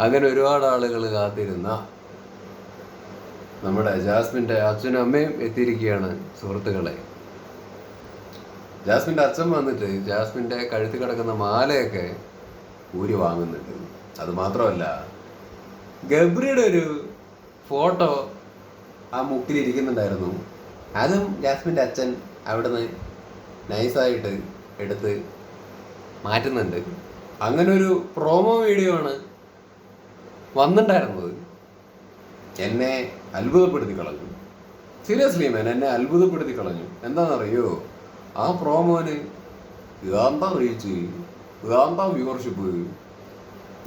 അങ്ങനെ ഒരുപാട് ആളുകൾ കാത്തിരുന്ന നമ്മുടെ ജാസ്മിന്റെ അച്ഛനും അമ്മയും എത്തിയിരിക്കുകയാണ് സുഹൃത്തുക്കളെ. ജാസ്മിന്റെ അച്ഛൻ വന്നിട്ട് ജാസ്മിന്റെ കഴുത്തി കിടക്കുന്ന മാലയൊക്കെ ഊരി വാങ്ങുന്നുണ്ട്. അത് മാത്രമല്ല ഗബ്രിയുടെ ഒരു ഫോട്ടോ ആ മുക്കിൽ ഇരിക്കുന്നുണ്ടായിരുന്നു. അതും ജാസ്മിന്റെ അച്ഛൻ അവിടുന്ന് നൈസായിട്ട് എടുത്ത് മാറ്റുന്നുണ്ട്. അങ്ങനെ ഒരു പ്രോമോ വീഡിയോ ആണ് വന്നിട്ടുണ്ടായിരുന്നത്. എന്നെ അത്ഭുതപ്പെടുത്തി കളഞ്ഞു. സീരിയസ്ലി മാൻ എന്നെ അത്ഭുതപ്പെടുത്തി കളഞ്ഞു. എന്താണെന്നറിയോ? ആ പ്രോമോന് എന്താ റീച്ച് എന്താ വ്യൂവർഷിപ്പ്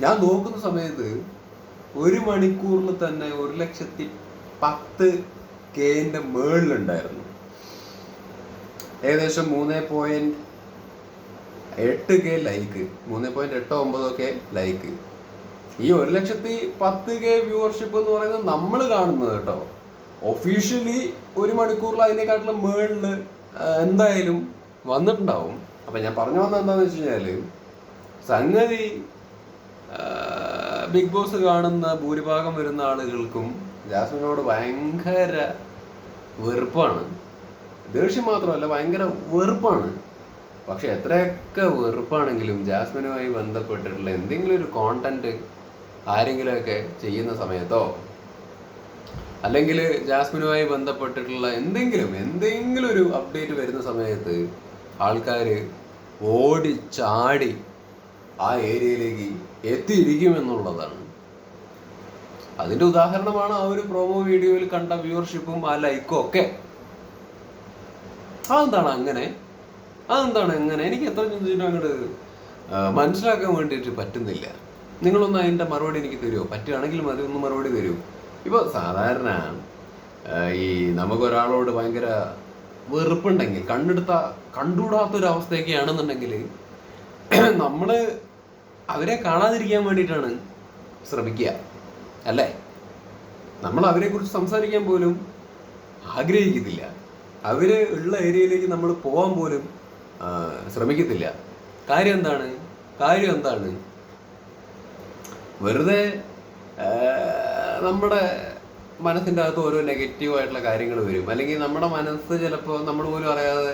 ഞാൻ നോക്കുന്ന സമയത്ത് ഒരു മണിക്കൂറിൽ തന്നെ ഒരു ലക്ഷത്തി പത്ത് കെന്റെ മേളിലുണ്ടായിരുന്നു. ഏകദേശം മൂന്ന് പോയിന്റ് എട്ട് കെ ലൈക്ക് മൂന്ന് പോയിന്റ് എട്ടോ ഒമ്പതോ കെ ലൈക്ക് ഈ ഒരു ലക്ഷത്തി പത്ത് കെ വ്യൂവർഷിപ്പ് എന്ന് പറയുന്നത് നമ്മൾ കാണുന്നത് കേട്ടോ. ഒഫീഷ്യലി ഒരു മണിക്കൂറിൽ അതിനെക്കാട്ടിലും മേളിൽ എന്തായാലും വന്നിട്ടുണ്ടാവും. അപ്പൊ ഞാൻ പറഞ്ഞു വന്നത് എന്താണെന്ന് വെച്ച് കഴിഞ്ഞാൽ സംഗതി ബിഗ് ബോസ് കാണുന്ന ഭൂരിഭാഗം വരുന്ന ആളുകൾക്കും ജാസ്മിനോട് ഭയങ്കര വെറുപ്പാണ്. ദേഷ്യം മാത്രമല്ല ഭയങ്കര വെറുപ്പാണ്. പക്ഷെ എത്രയൊക്കെ വെറുപ്പാണെങ്കിലും ജാസ്മിനുമായി ബന്ധപ്പെട്ടിട്ടുള്ള എന്തെങ്കിലും ഒരു കോണ്ടന്റ് ആരെങ്കിലുമൊക്കെ ചെയ്യുന്ന സമയത്തോ അല്ലെങ്കിൽ ജാസ്മിനുമായി ബന്ധപ്പെട്ടിട്ടുള്ള എന്തെങ്കിലും എന്തെങ്കിലും ഒരു അപ്ഡേറ്റ് വരുന്ന സമയത്ത് ആൾക്കാർ ഓടി ചാടി ആ ഏരിയയിലേക്ക് എത്തിയിരിക്കുമെന്നുള്ളതാണ്. അതിന്റെ ഉദാഹരണമാണ് ആ ഒരു പ്രോമോ വീഡിയോയിൽ കണ്ട വ്യൂവർഷിപ്പും ആ ലൈക്കും ഒക്കെ. അതെന്താണ് അങ്ങനെ? അതെന്താണ് എങ്ങനെ എനിക്ക് എത്ര ചിന്തിച്ചിട്ടും അങ്ങോട്ട് മനസ്സിലാക്കാൻ വേണ്ടിയിട്ട് പറ്റുന്നില്ല. നിങ്ങളൊന്ന് അതിന്റെ മറുപടി എനിക്ക് തരുമോ പറ്റുകയാണെങ്കിൽ മതി ഒന്ന് മറുപടി തരൂ ഇപ്പോൾ സാധാരണ ഈ നമുക്കൊരാളോട് ഭയങ്കര വെറുപ്പുണ്ടെങ്കിൽ കണ്ടെടുത്ത കണ്ടുകൂടാത്തൊരവസ്ഥയൊക്കെ ആണെന്നുണ്ടെങ്കിൽ നമ്മൾ അവരെ കാണാതിരിക്കാൻ വേണ്ടിയിട്ടാണ് ശ്രമിക്കുക അല്ലേ? നമ്മൾ അവരെക്കുറിച്ച് സംസാരിക്കാൻ പോലും ആഗ്രഹിക്കുന്നില്ല അവർ ഉള്ള ഏരിയയിലേക്ക് നമ്മൾ പോകാൻ പോലും ശ്രമിക്കത്തില്ല. കാര്യം എന്താണ്? കാര്യം എന്താണ്? വെറുതെ നമ്മുടെ മനസ്സിന്റെ അകത്ത് ഓരോ നെഗറ്റീവ് ആയിട്ടുള്ള കാര്യങ്ങൾ വരും. അല്ലെങ്കിൽ നമ്മുടെ മനസ്സ് ചിലപ്പോൾ നമ്മൾ പോലും അറിയാതെ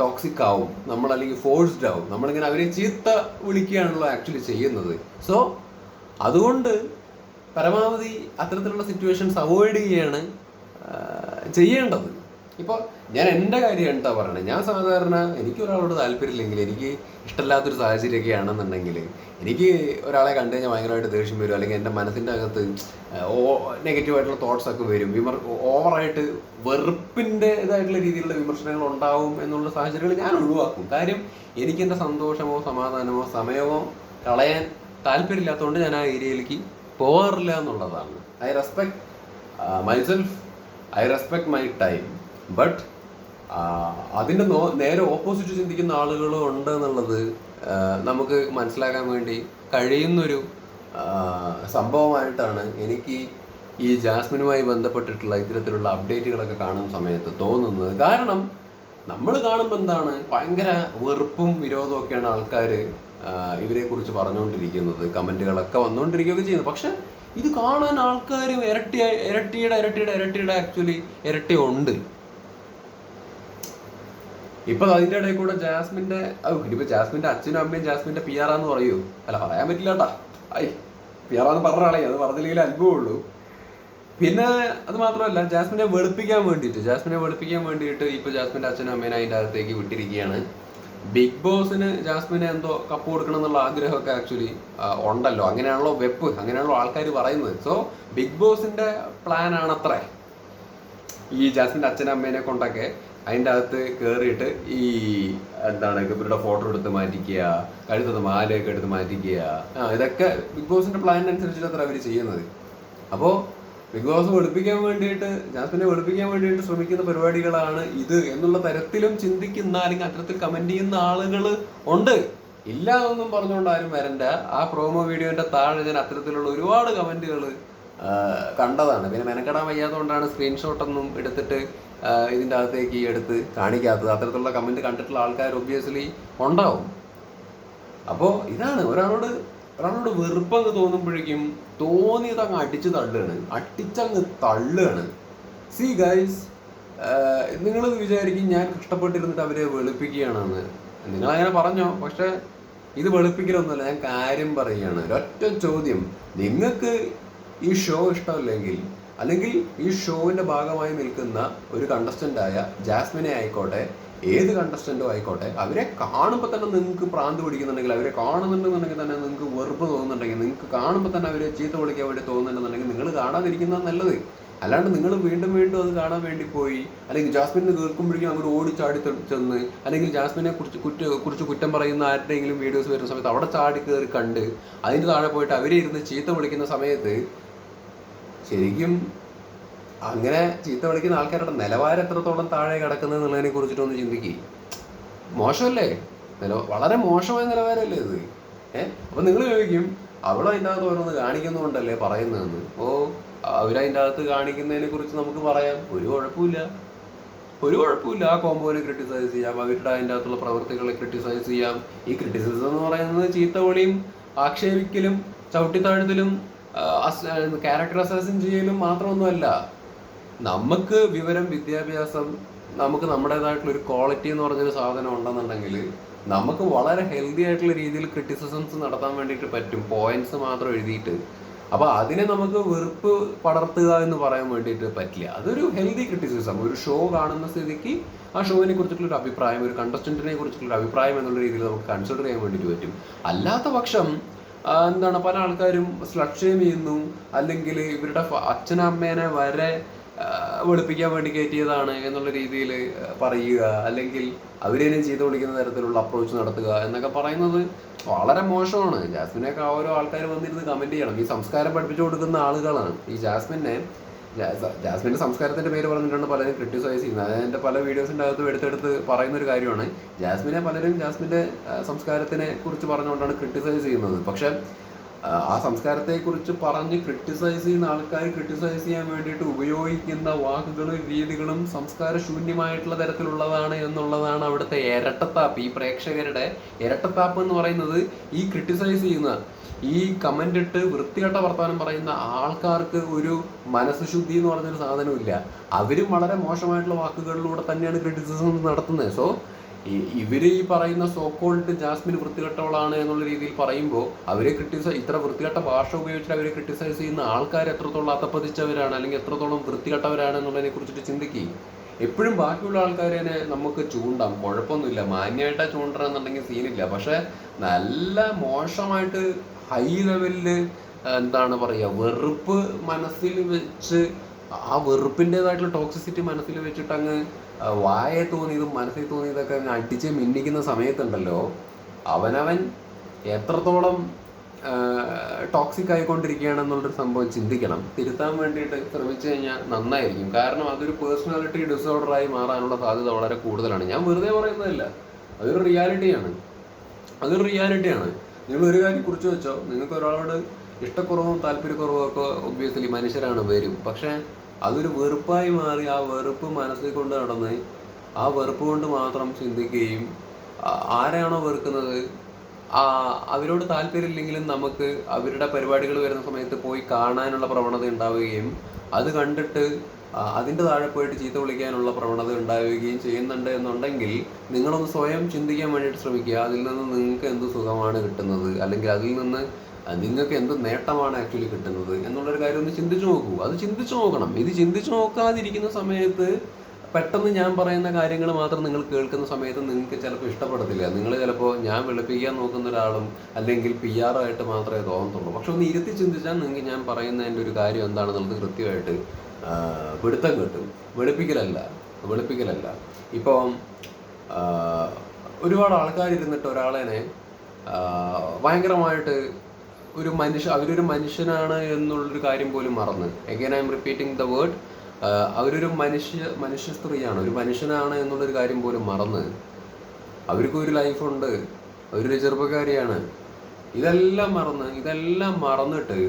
ടോക്സിക് ആവും. നമ്മൾ അല്ലെങ്കിൽ ഫോഴ്സ്ഡ് ആവും. നമ്മളിങ്ങനെ അവരെ ചീത്ത വിളിക്കുകയാണല്ലോ ആക്ച്വലി ചെയ്യുന്നത്. സോ അതുകൊണ്ട് പരമാവധി അത്തരത്തിലുള്ള സിറ്റുവേഷൻസ് അവോയ്ഡ് ചെയ്യാണ് ചെയ്യേണ്ടത്. ഇപ്പോൾ ഞാൻ എന്റെ കാര്യം എന്താ പറയണത് ഞാൻ സാധാരണ എനിക്ക് ഒരാളോട് താല്പര്യമില്ലെങ്കിൽ എനിക്ക് ഇഷ്ടമില്ലാത്തൊരു സാഹചര്യമൊക്കെ ആണെന്നുണ്ടെങ്കിൽ എനിക്ക് ഒരാളെ കണ്ടു കഴിഞ്ഞാൽ ഭയങ്കരമായിട്ട് ദേഷ്യം വരും. അല്ലെങ്കിൽ എന്റെ മനസ്സിന്റെ അകത്ത് നെഗറ്റീവ് ആയിട്ടുള്ള തോട്ട്സ് ഒക്കെ വരും. വിമർ ഓവറായിട്ട് വെറുപ്പിന്റെ ഇതായിട്ടുള്ള രീതിയിലുള്ള വിമർശനങ്ങൾ ഉണ്ടാവും എന്നുള്ള സാഹചര്യങ്ങൾ ഞാൻ ഒഴിവാക്കും. കാര്യം എനിക്ക് എന്റെ സന്തോഷമോ സമാധാനമോ സമയമോ കളയാൻ താല്പര്യമില്ലാത്തതുകൊണ്ട് ഞാൻ ആ ഏരിയയിലേക്ക് പോകാറില്ല എന്നുള്ളതാണ്. I respect myself I respect my time but അതിന്റെ നേരെ ഓപ്പോസിറ്റ് ചിന്തിക്കുന്ന ആളുകളും ഉണ്ട് എന്നുള്ളത് നമുക്ക് മനസ്സിലാക്കാൻ വേണ്ടി കഴിയുന്നൊരു സംഭവമായിട്ടാണ് എനിക്ക് ഈ ജാസ്മിനുമായി ബന്ധപ്പെട്ടിട്ടുള്ള ഇത്തരത്തിലുള്ള അപ്ഡേറ്റുകളൊക്കെ കാണുന്ന സമയത്ത് തോന്നുന്നത്. കാരണം നമ്മൾ കാണുമ്പോൾ എന്താണ് ഭയങ്കര വെറുപ്പും വിരോധവും ഒക്കെയാണ് ആൾക്കാർ ഇവരെക്കുറിച്ച് പറഞ്ഞുകൊണ്ടിരിക്കുന്നത് കമന്റുകളൊക്കെ വന്നുകൊണ്ടിരിക്കുകയൊക്കെ ചെയ്യുന്നത്. പക്ഷെ ഇത് കാണാൻ ആൾക്കാർ ഇരട്ടി ഇരട്ടിയുടെ ഇരട്ടിയുടെ ഇരട്ടിയുടെ ആക്ച്വലി ഇരട്ടി ഉണ്ട്. ഇപ്പൊ അതിന്റെ ഇടയിൽ കൂടെ ജാസ്മിന്റെ ഇനിയിപ്പോ ജാസ്മിന്റെ അച്ഛനും അമ്മയും ജാസ്മിന്റെ പി ആർ പറയൂ. അല്ല പറയാൻ പറ്റില്ലട്ടാ ഐ പി ആർ പറഞ്ഞാളേ അത് പറഞ്ഞില്ലെങ്കിൽ അത്ഭുതമുള്ളൂ പിന്നെ അത് മാത്രമല്ല ജാസ്മിനെ വെളുപ്പിക്കാൻ വേണ്ടിയിട്ട് ജാസ്മിനെ വെളുപ്പിക്കാൻ വേണ്ടിയിട്ട് ഇപ്പൊ ജാസ്മിന്റെ അച്ഛനും അമ്മേനെ അതിന്റെ അകത്തേക്ക് വിട്ടിരിക്കുകയാണ്. ബിഗ് ബോസിന് ജാസ്മിനെ എന്തോ കപ്പ് കൊടുക്കണം എന്നുള്ള ആഗ്രഹമൊക്കെ ആക്ച്വലി ഉണ്ടല്ലോ. അങ്ങനെയാണല്ലോ വെപ്പ് അങ്ങനെയാണല്ലോ ആൾക്കാർ പറയുന്നത്. സോ ബിഗ് ബോസിന്റെ പ്ലാൻ ആണത്രേ. ഈ ജാസ്മിന്റെ അച്ഛനും അമ്മേനെ കൊണ്ടൊക്കെ അതിന്റെ അകത്ത് കയറിയിട്ട് ഈ എന്താണ് ഇവരുടെ ഫോട്ടോ എടുത്ത് മാറ്റിക്കുക കഴുത്തത് മാലയൊക്കെ എടുത്ത് മാറ്റിക്കുക. ആ ഇതൊക്കെ ബിഗ് ബോസിന്റെ പ്ലാൻ അത്ര അവർ ചെയ്യുന്നത്. അപ്പോൾ ബിഗ് ബോസ് വെളുപ്പിക്കാൻ വേണ്ടിയിട്ട് ജാസ്മിനെ വെളുപ്പിക്കാൻ വേണ്ടിയിട്ട് ശ്രമിക്കുന്ന പരിപാടികളാണ് ഇത് എന്നുള്ള തരത്തിലും ചിന്തിക്കുന്ന അല്ലെങ്കിൽ അത്തരത്തിൽ കമന്റ് ചെയ്യുന്ന ആളുകൾ ഉണ്ട്. ഇല്ല എന്നൊന്നും പറഞ്ഞുകൊണ്ട് ആരും വരണ്ട. ആ പ്രോമോ വീഡിയോന്റെ താഴെ ഞാൻ അത്തരത്തിലുള്ള ഒരുപാട് കമന്റുകൾ കണ്ടതാണ്. പിന്നെ മെനക്കെടാൻ വയ്യാത്തതുകൊണ്ടാണ് സ്ക്രീൻഷോട്ടൊന്നും എടുത്തിട്ട് ആ, അകത്തേക്ക് ഈ എടുത്ത് കാണിക്കാത്തത്. അത്തരത്തിലുള്ള കമന്റ് കണ്ടിട്ടുള്ള ആൾക്കാർ ഒബ്വിയസ്ലി ഉണ്ടാവും. അപ്പോൾ ഇതാണ് ഒരാളോട് ഒരാളോട് വെറുപ്പങ്ങ് തോന്നുമ്പോഴേക്കും തോന്നിയത് അങ്ങ് അടിച്ച് തള്ളുകയാണ്. അടിച്ചങ്ങ് തള്ളുകയാണ്. സി ഗൈസ് നിങ്ങൾ വിചാരിക്കും ഞാൻ കഷ്ടപ്പെട്ടിരുന്നിട്ട് അവരെ വെളുപ്പിക്കുകയാണെന്ന്. നിങ്ങളങ്ങനെ പറഞ്ഞോ? പക്ഷെ ഇത് വെളുപ്പിക്കലൊന്നുമല്ല ഞാൻ കാര്യം പറയുകയാണ്. ഒരൊറ്റ ചോദ്യം. നിങ്ങൾക്ക് ഈ ഷോ ഇഷ്ടമല്ലെങ്കിൽ അല്ലെങ്കിൽ ഈ ഷോവിന്റെ ഭാഗമായി നിൽക്കുന്ന ഒരു കണ്ടസ്റ്റന്റായ ജാസ്മിനെ ആയിക്കോട്ടെ ഏത് കണ്ടസ്റ്റന്റോ ആയിക്കോട്ടെ അവരെ കാണുമ്പോൾ തന്നെ നിങ്ങൾക്ക് പ്രാന്ത് പിടിക്കുന്നുണ്ടെങ്കിൽ അവരെ കാണുന്നുണ്ടെന്നുണ്ടെങ്കിൽ തന്നെ നിങ്ങൾക്ക് വെറുപ്പ് തോന്നുന്നുണ്ടെങ്കിൽ നിങ്ങൾക്ക് കാണുമ്പോൾ തന്നെ അവരെ ചീത്ത വിളിക്കാൻ വേണ്ടി തോന്നുന്നുണ്ടെന്നുണ്ടെങ്കിൽ നിങ്ങൾ കാണാതിരിക്കുന്നത് നല്ലത്. അല്ലാണ്ട് നിങ്ങൾ വീണ്ടും വീണ്ടും അത് കാണാൻ വേണ്ടി പോയി അല്ലെങ്കിൽ ജാസ്മിനെ തീർക്കുമ്പോഴേക്കും അങ്ങോട്ട് ഓടിച്ചാടി ചാടി ചെന്ന് അല്ലെങ്കിൽ ജാസ്മിനെ കുറിച്ച് കുറ്റ കുറിച്ച് കുറ്റം പറയുന്ന ആരുടെയെങ്കിലും വീഡിയോസ് വരുന്ന സമയത്ത് അവിടെ ചാടി കയറി കണ്ട് അതിന് താഴെ പോയിട്ട് അവരെ ഇരുന്ന് ചീത്ത വിളിക്കുന്ന സമയത്ത് ശരിക്കും അങ്ങനെ ചീത്ത വിളിക്കുന്ന ആൾക്കാരുടെ നിലവാരം എത്രത്തോളം താഴെ കിടക്കുന്നത് എന്നുള്ളതിനെ കുറിച്ചിട്ടൊന്ന് ചിന്തിക്കുക മോശമല്ലേ? നില വളരെ മോശമായ നിലവാരമല്ലേ ഇത്? ഏഹ് അപ്പൊ നിങ്ങൾ ചോദിക്കും അവൾ അതിന്റെ അകത്ത് ഓരോന്ന് കാണിക്കുന്നുണ്ടല്ലേ പറയുന്നതെന്ന്? ഓ അവരതിന്റെ അകത്ത് കാണിക്കുന്നതിനെ കുറിച്ച് നമുക്ക് പറയാം. ഒരു കുഴപ്പമില്ല. ഒരു കുഴപ്പമില്ല. ആ കോമ്പോനെ ക്രിട്ടിസൈസ് ചെയ്യാം. അവരുടെ അതിന്റെ അകത്തുള്ള പ്രവൃത്തികളെ ക്രിട്ടിസൈസ് ചെയ്യാം. ഈ ക്രിട്ടിസിസം എന്ന് പറയുന്നത് ചീത്ത വിളിയും ആക്ഷേപിക്കലും ചവിട്ടിത്താഴ്ത്തലും ക്യാരക്ടർ അസസിൻ ചെയ്യലും മാത്രമൊന്നുമല്ല. നമുക്ക് വിവരം വിദ്യാഭ്യാസം നമുക്ക് നമ്മുടേതായിട്ടുള്ള ഒരു ക്വാളിറ്റി എന്ന് പറഞ്ഞൊരു സാധനം ഉണ്ടെന്നുണ്ടെങ്കിൽ നമുക്ക് വളരെ ഹെൽത്തി ആയിട്ടുള്ള രീതിയിൽ ക്രിറ്റിസിസംസ് നടത്താൻ വേണ്ടിയിട്ട് പറ്റും. പോയിന്റ്സ് മാത്രം എഴുതിയിട്ട്. അപ്പൊ അതിനെ നമുക്ക് വെറുപ്പ് പടർത്തുക എന്ന് പറയാൻ വേണ്ടിയിട്ട് പറ്റില്ല. അതൊരു ഹെൽത്തി ക്രിറ്റിസിസം ഒരു ഷോ കാണുന്ന സ്ഥിതിക്ക് ആ ഷോവിനെ കുറിച്ചിട്ടുള്ള ഒരു അഭിപ്രായം ഒരു കണ്ടസ്റ്റന്റിനെ കുറിച്ചിട്ടുള്ള ഒരു അഭിപ്രായം എന്നുള്ള രീതിയിൽ നമുക്ക് കൺസിഡർ ചെയ്യാൻ വേണ്ടിയിട്ട് പറ്റും. അല്ലാത്ത പക്ഷം എന്താണ് പല ആൾക്കാരും സ്ലക്ഷേം ചെയ്യുന്നു. അല്ലെങ്കിൽ ഇവരുടെ അച്ഛനമ്മേനെ വരെ വെളുപ്പിക്കാൻ വേണ്ടി കയറ്റിയതാണ് എന്നുള്ള രീതിയിൽ പറയുക. അല്ലെങ്കിൽ അവരേനും ചെയ്തു വിളിക്കുന്ന തരത്തിലുള്ള അപ്രോച്ച് നടത്തുക എന്നൊക്കെ പറയുന്നത് വളരെ മോശമാണ്. ജാസ്മിനെയൊക്കെ ആ ഓരോ ആൾക്കാർ വന്നിരുന്ന് കമന്റ് ചെയ്യണം. ഈ സംസ്കാരം പഠിപ്പിച്ചു കൊടുക്കുന്ന ആളുകളാണ്. ഈ ജാസ്മിനെ ജാ- ജാസ്മിന്റെ സംസ്കാരത്തിന്റെ പേര് പറഞ്ഞിട്ടാണ് പലരും ക്രിട്ടിസൈസ് ചെയ്യുന്നത്. അത് എന്റെ പല വീഡിയോസ് അകത്തും എടുത്തെടുത്ത് പറയുന്ന ഒരു കാര്യമാണ്. ജാസ്മിനെ പലരും ജാസ്മിന്റെ സംസ്കാരത്തിനെ കുറിച്ച് പറഞ്ഞുകൊണ്ടാണ് ക്രിട്ടിസൈസ് ചെയ്യുന്നത്. പക്ഷെ ആ, സംസ്കാരത്തെക്കുറിച്ച് സംസ്കാരത്തെ കുറിച്ച് പറഞ്ഞ് ക്രിട്ടിസൈസ് ചെയ്യുന്ന ആൾക്കാർ ക്രിട്ടിസൈസ് ചെയ്യാൻ വേണ്ടിയിട്ട് ഉപയോഗിക്കുന്ന വാക്കുകളും രീതികളും സംസ്കാര ശൂന്യമായിട്ടുള്ള തരത്തിലുള്ളതാണ് എന്നുള്ളതാണ് അവിടുത്തെ ഇരട്ടത്താപ്പ്. ഈ പ്രേക്ഷകരുടെ ഇരട്ടത്താപ്പ് എന്ന് പറയുന്നത് ഈ ക്രിട്ടിസൈസ് ചെയ്യുന്ന ഈ കമന്റ് ഇട്ട് വൃത്തികെട്ട വർത്തമാനം പറയുന്ന ആൾക്കാർക്ക് ഒരു മനസ്സ് ശുദ്ധി എന്ന് പറഞ്ഞൊരു സാധനമില്ല അവരും വളരെ മോശമായിട്ടുള്ള വാക്കുകളിലൂടെ തന്നെയാണ് ക്രിറ്റിസിസം നടത്തുന്നത്. സോ ഇവർ ഈ പറയുന്ന സോക്കോൾഡ് ജാസ്മിൻ വൃത്തികെട്ടവളാണ് എന്നുള്ള രീതിയിൽ പറയുമ്പോൾ അവരെ ക്രിട്ടിസൈസ് ഇത്ര വൃത്തികെട്ട ഭാഷ ഉപയോഗിച്ചിട്ട് അവരെ ക്രിട്ടിസൈസ് ചെയ്യുന്ന ആൾക്കാർ എത്രത്തോളം അത്തപ്പതിച്ചവരാണ് അല്ലെങ്കിൽ എത്രത്തോളം വൃത്തികെട്ടവരാണ് എന്നുള്ളതിനെ കുറിച്ചിട്ട് ചിന്തിക്കുകയും എപ്പോഴും ബാക്കിയുള്ള ആൾക്കാരെ നമുക്ക് ചൂണ്ടാം. കുഴപ്പമൊന്നുമില്ല. മാന്യമായിട്ടാ ചൂണ്ടണമെന്നുണ്ടെങ്കിൽ സീനില്ല പക്ഷെ നല്ല മോശമായിട്ട് ഹൈ ലെവലിൽ എന്താണ് പറയുക വെറുപ്പ് മനസ്സിൽ വെച്ച് ആ വെറുപ്പിന്റെതായിട്ടുള്ള ടോക്സിസിറ്റി മനസ്സിൽ വെച്ചിട്ട് അങ്ങ് വായെ തോന്നിയതും മനസ്സിൽ തോന്നിയതൊക്കെ അടിച്ച് മിന്നിക്കുന്ന സമയത്തുണ്ടല്ലോ അവനവൻ എത്രത്തോളം ടോക്സിക് ആയിക്കൊണ്ടിരിക്കുകയാണെന്നുള്ളൊരു സംഭവം ചിന്തിക്കണം. തിരുത്താൻ വേണ്ടിയിട്ട് ശ്രമിച്ചു കഴിഞ്ഞാൽ നന്നായിരിക്കും. കാരണം അതൊരു പേഴ്സണാലിറ്റി ഡിസോർഡറായി മാറാനുള്ള സാധ്യത വളരെ കൂടുതലാണ്. ഞാൻ വെറുതെ പറയുന്നതല്ല. അതൊരു റിയാലിറ്റിയാണ് അതൊരു റിയാലിറ്റിയാണ് നിങ്ങൾ ഒരു കാര്യം കുറിച്ച് വെച്ചോ. നിങ്ങൾക്ക് ഒരാളോട് ഇഷ്ടക്കുറവും താല്പര്യക്കുറവും ഒക്കെ ഒബ്വിയസ്ലി മനുഷ്യരാണ് വരും. പക്ഷെ അതൊരു വെറുപ്പായി മാറി ആ വെറുപ്പ് മനസ്സിൽ കൊണ്ട് നടന്ന് ആ വെറുപ്പ് കൊണ്ട് മാത്രം ചിന്തിക്കുകയും ആരാണോ വെറുക്കുന്നത് ആ അവരോട് താല്പര്യമില്ലെങ്കിലും നമുക്ക് അവരുടെ പരിപാടികൾ വരുന്ന സമയത്ത് പോയി കാണാനുള്ള പ്രവണത ഉണ്ടാവുകയും അത് കണ്ടിട്ട് അതിന്റെ താഴെ പോയിട്ട് ചീത്ത വിളിക്കാനുള്ള പ്രവണത ഉണ്ടാവുകയും ചെയ്യുന്നുണ്ട് എന്നുണ്ടെങ്കിൽ നിങ്ങളൊന്ന് സ്വയം ചിന്തിക്കാൻ വേണ്ടിയിട്ട് ശ്രമിക്കുക. അതിൽ നിന്ന് നിങ്ങൾക്ക് എന്ത് സുഖമാണ് കിട്ടുന്നത്? അല്ലെങ്കിൽ അതിൽ നിന്ന് നിങ്ങൾക്ക് എന്ത് നേട്ടമാണ് ആക്ച്വലി കിട്ടുന്നത് എന്നുള്ളൊരു കാര്യം ഒന്ന് ചിന്തിച്ചു നോക്കൂ. അത് ചിന്തിച്ചു നോക്കണം. ഇത് ചിന്തിച്ചു നോക്കാതിരിക്കുന്ന സമയത്ത് പെട്ടെന്ന് ഞാൻ പറയുന്ന കാര്യങ്ങൾ മാത്രം നിങ്ങൾ കേൾക്കുന്ന സമയത്ത് നിങ്ങൾക്ക് ചിലപ്പോൾ ഇഷ്ടപ്പെടത്തില്ല. നിങ്ങൾ ചിലപ്പോൾ ഞാൻ വെളുപ്പിക്കാൻ നോക്കുന്ന ഒരാളും അല്ലെങ്കിൽ പി ആറായിട്ട് മാത്രമേ തോന്നത്തുള്ളൂ. പക്ഷെ ഒന്ന് ഇരുത്തി ചിന്തിച്ചാൽ നിങ്ങൾക്ക് ഞാൻ പറയുന്നതിന്റെ ഒരു കാര്യം എന്താണെന്നുള്ളത് കൃത്യമായിട്ട് പിടുത്തം കിട്ടും. വെളുപ്പിക്കലല്ല. വെളുപ്പിക്കലല്ല. ഇപ്പം ആ, ഒരുപാട് ആൾക്കാരിരുന്നിട്ട് ഒരാളേനെ ഒരാളെ ഭയങ്കരമായിട്ട് ഒരു മനുഷ്യ അവരൊരു മനുഷ്യനാണ് എന്നുള്ളൊരു കാര്യം പോലും മറന്ന്. Again I'm repeating the word അവരൊരു മനുഷ്യ മനുഷ്യ സ്ത്രീയാണ്. ഒരു മനുഷ്യനാണ് എന്നുള്ളൊരു കാര്യം പോലും മറന്ന്. അവർക്കും ഒരു ലൈഫുണ്ട് അവരൊരു ചെറുപ്പക്കാരിയാണ്. ഇതെല്ലാം മറന്ന് ഇതെല്ലാം മറന്നിട്ട്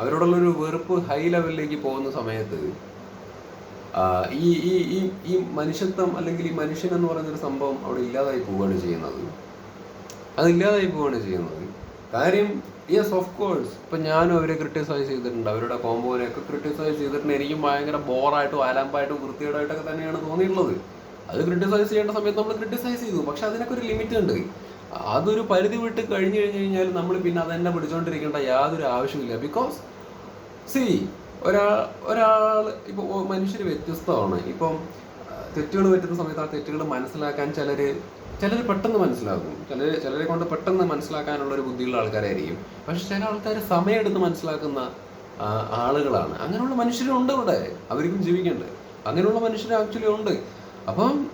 അവരോടുള്ളൊരു വെറുപ്പ് ഹൈ ലെവലിലേക്ക് പോകുന്ന സമയത്ത് ഈ ഈ ഈ ഈ മനുഷ്യത്വം അല്ലെങ്കിൽ ഈ മനുഷ്യൻ എന്ന് പറയുന്നൊരു സംഭവം അവിടെ ഇല്ലാതായി പോവുകയാണ് ചെയ്യുന്നത്. അതില്ലാതായി പോവുകയാണ് ചെയ്യുന്നത്. കാര്യം യെസ് ഓഫ് കോഴ്സ് ഇപ്പം ഞാനും അവരെ ക്രിട്ടിസൈസ് ചെയ്തിട്ടുണ്ട്. അവരുടെ കോമ്പോനെയൊക്കെ ക്രിട്ടിസൈസ് ചെയ്തിട്ടുണ്ട്. എനിക്കും ഭയങ്കര ബോറായിട്ടും ആലാമ്പായിട്ടും വൃത്തികേടായിട്ടൊക്കെ തന്നെയാണ് തോന്നിയിട്ടുള്ളത്. അത് ക്രിട്ടിസൈസ് ചെയ്യേണ്ട സമയത്ത് നമ്മൾ ക്രിട്ടിസൈസ് ചെയ്തു. പക്ഷെ അതിനൊക്കെ ഒരു ലിമിറ്റ് ഉണ്ട്. അതൊരു പരിധി വിട്ട് കഴിഞ്ഞു കഴിഞ്ഞു കഴിഞ്ഞാൽ നമ്മൾ പിന്നെ അതന്നെ പിടിച്ചുകൊണ്ടിരിക്കേണ്ട യാതൊരു ആവശ്യമില്ല ബിക്കോസ് സി ഒരാൾ ഒരാൾ ഇപ്പോൾ മനുഷ്യർ വ്യത്യസ്തമാണ്. ഇപ്പം തെറ്റുകൾ പറ്റുന്ന സമയത്ത് ആ തെറ്റുകൾ മനസ്സിലാക്കാൻ ചിലർ ചിലർ പെട്ടെന്ന് മനസ്സിലാക്കും. ചിലർ ചിലരെ കൊണ്ട് പെട്ടെന്ന് മനസ്സിലാക്കാനുള്ള ഒരു ബുദ്ധിയുള്ള ആൾക്കാരായിരിക്കും. പക്ഷെ ചില ആൾക്കാർ സമയമെടുത്ത് മനസ്സിലാക്കുന്ന ആളുകളാണ്. അങ്ങനെയുള്ള മനുഷ്യരുണ്ട് ഇവിടെ. അവർക്കും ജീവിക്കണ്ടേ. അങ്ങനെയുള്ള മനുഷ്യർ ആക്ച്വലി ഉണ്ട്. അപ്പം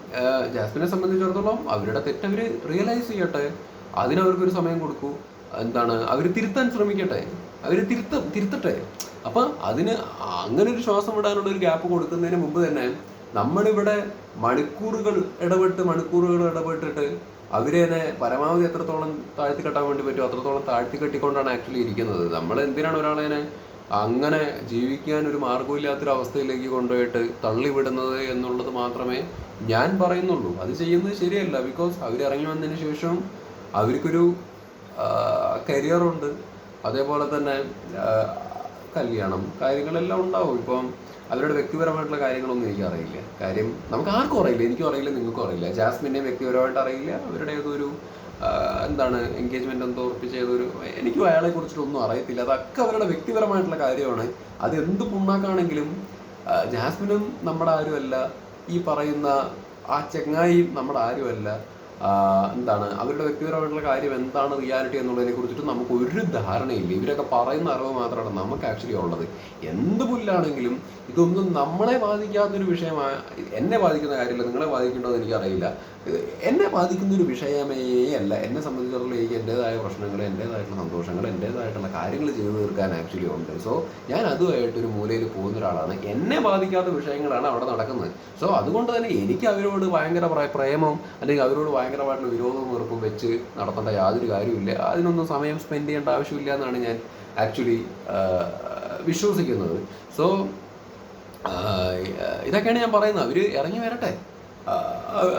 ജാസ്മിനെ സംബന്ധിച്ചിടത്തോളം അവരുടെ തെറ്റ് റിയലൈസ് ചെയ്യട്ടെ. അതിനവർക്കൊരു സമയം കൊടുക്കൂ. എന്താണ്? അവർ തിരുത്താൻ ശ്രമിക്കട്ടെ. അവർ തിരുത്ത തിരുത്തട്ടെ. അപ്പം അതിന് അങ്ങനെ ഒരു ശ്വാസം വിടാനുള്ള ഒരു ഗ്യാപ്പ് കൊടുക്കുന്നതിന് മുമ്പ് തന്നെ നമ്മളിവിടെ മണിക്കൂറുകൾ ഇടപെട്ട് മണിക്കൂറുകൾ ഇടപെട്ടിട്ട് അവരെ തന്നെ പരമാവധി എത്രത്തോളം താഴ്ത്തി കെട്ടാൻ വേണ്ടി പറ്റുമോ അത്രത്തോളം താഴ്ത്തി കെട്ടിക്കൊണ്ടാണ് ആക്ച്വലി ഇരിക്കുന്നത്. നമ്മൾ എന്തിനാണ് ഒരാളെ അങ്ങനെ ജീവിക്കാൻ ഒരു മാർഗമില്ലാത്തൊരു അവസ്ഥയിലേക്ക് കൊണ്ടുപോയിട്ട് തള്ളിവിടുന്നത് എന്നുള്ളത് മാത്രമേ ഞാൻ പറയുന്നുള്ളൂ. അത് ചെയ്യുന്നത് ശരിയല്ല. ബിക്കോസ് അവർ ഇറങ്ങി വന്നതിന് ശേഷം അവർക്കൊരു കരിയറുണ്ട് അതേപോലെ തന്നെ കല്യാണം കാര്യങ്ങളെല്ലാം ഉണ്ടാവും. ഇപ്പം അവരുടെ വ്യക്തിപരമായിട്ടുള്ള കാര്യങ്ങളൊന്നും എനിക്ക് അറിയില്ല. കാര്യം നമുക്ക് ആർക്കും അറിയില്ല. എനിക്കും അറിയില്ല നിങ്ങൾക്കും അറിയില്ല. ജാസ്മിനെ വ്യക്തിപരമായിട്ട് അറിയില്ല. അവരുടെ ഏതൊരു എന്താണ് എൻഗേജ്മെന്റ് എന്തോ ഉറപ്പിച്ച ഏതൊരു എനിക്കും അയാളെ കുറിച്ചിട്ടൊന്നും അറിയത്തില്ല. അതൊക്കെ അവരുടെ വ്യക്തിപരമായിട്ടുള്ള കാര്യമാണ്. അത് എന്ത് പുണ്ണാക്കാണെങ്കിലും ജാസ്മിനും നമ്മുടെ ആരുമല്ല. ഈ പറയുന്ന ആ ചെങ്ങായിയും നമ്മുടെ ആരുമല്ല. എന്താണ് അവരുടെ വ്യക്തിപരമായിട്ടുള്ള കാര്യം എന്താണ് റിയാലിറ്റി എന്നുള്ളതിനെ കുറിച്ചിട്ട് നമുക്ക് ഒരു ധാരണയില്ല. ഇവരൊക്കെ പറയുന്ന അറിവ് മാത്രമാണ് നമുക്ക് ആക്ച്വലി ഉള്ളത്. എന്ത് പുല്ലാണെങ്കിലും ഇതൊന്നും നമ്മളെ ബാധിക്കാത്തൊരു വിഷയമാണ് എന്നെ ബാധിക്കുന്ന കാര്യമില്ല നിങ്ങളെ ബാധിക്കേണ്ടത് എനിക്കറിയില്ല. എന്നെ ബാധിക്കുന്ന ഒരു വിഷയമേ അല്ല. എന്നെ സംബന്ധിച്ചിടത്തോളം എനിക്ക് എന്റെതായ പ്രശ്നങ്ങൾ എന്റെതായിട്ടുള്ള സന്തോഷങ്ങൾ എന്റെതായിട്ടുള്ള കാര്യങ്ങൾ ചെയ്തു തീർക്കാൻ ആക്ച്വലി ഉണ്ട്. സോ ഞാൻ അതുമായിട്ട് ഒരു മൂലയിൽ പോകുന്ന ഒരാളാണ് എന്നെ ബാധിക്കാത്ത വിഷയങ്ങളാണ് അവിടെ നടക്കുന്നത്. സോ അതുകൊണ്ട് തന്നെ എനിക്ക് അവരോട് ഭയങ്കര പ്ര- പ്രേമം അല്ലെങ്കിൽ അവരോട് ഭയങ്കരമായിട്ടുള്ള വിരോധവും വെറുപ്പും വെച്ച് നടത്തേണ്ട യാതൊരു കാര്യമില്ല അതിനൊന്നും സമയം സ്പെൻഡ് ചെയ്യേണ്ട ആവശ്യമില്ല എന്നാണ് ഞാൻ ആക്ച്വലി വിശ്വസിക്കുന്നത്. സോ ഇതൊക്കെയാണ് ഞാൻ പറയുന്നത്. അവർ ഇറങ്ങി വരട്ടെ.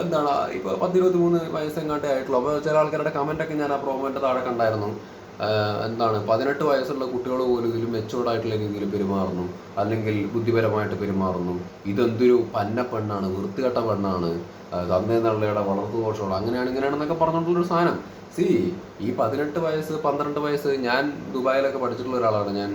എന്താണ് ഇപ്പോൾ പത്തിരുപത്തി മൂന്ന് വയസ്സെങ്ങാട്ടേ ആയിട്ടുള്ളൂ. അപ്പോൾ ചില ആൾക്കാരുടെ കമന്റൊക്കെ ഞാൻ ആ പ്രോമോന്റെ താഴെ കണ്ടായിരുന്നു. എന്താണ് പതിനെട്ട് വയസ്സുള്ള കുട്ടികൾ പോലും ഇതിൽ മെച്ചോർഡ് ആയിട്ടുള്ള രീതിയിൽ പെരുമാറുന്നു. അല്ലെങ്കിൽ ബുദ്ധിപരമായിട്ട് പെരുമാറുന്നു. ഇതെന്തൊരു പന്ന പെണ്ണാണ് വൃത്തികെട്ട പെണ്ണാണ്. തന്നെ നള്ളയുടെ വളർത്തു ദോഷമാണ് അങ്ങനെയാണ് ഇങ്ങനെയാണെന്നൊക്കെ പറഞ്ഞിട്ടുള്ളൊരു സാധനം. സി ഈ പതിനെട്ട് വയസ്സ് പന്ത്രണ്ട് വയസ്സ് ഞാൻ ദുബായിലൊക്കെ പഠിച്ചിട്ടുള്ള ഒരാളാണ്. ഞാൻ